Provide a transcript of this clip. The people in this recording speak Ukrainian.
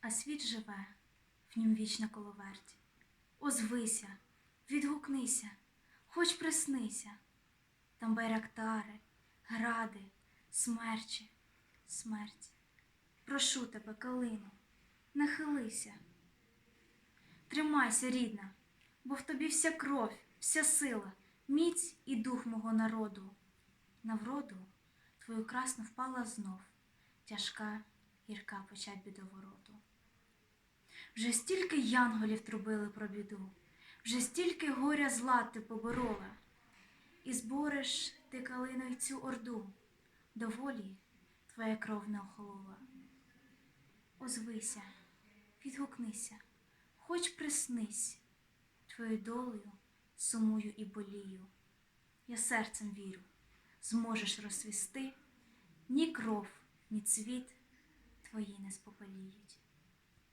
а світ живе, в нім вічна коловерть. Озвися, відгукнися, хоч приснися, там байрактари, гради, смерчі, смерть. Прошу тебе, калину, нахилися. Тримайся, рідна, бо в тобі вся кров, вся сила, міць і дух мого народу. На вроду твою красну впала знов тяжка, гірка печать бідовороту. Вже стільки янголів трубили про біду, вже стільки горя зла ти поборола, і збориш ти калиною цю орду, доволі твоя кров не охолола. Озвися, відгукнися, хоч приснись, твоєю долею сумую і болію. Я серцем вірю, зможеш розсвісти, ні кров, ні цвіт твої не спопеліють.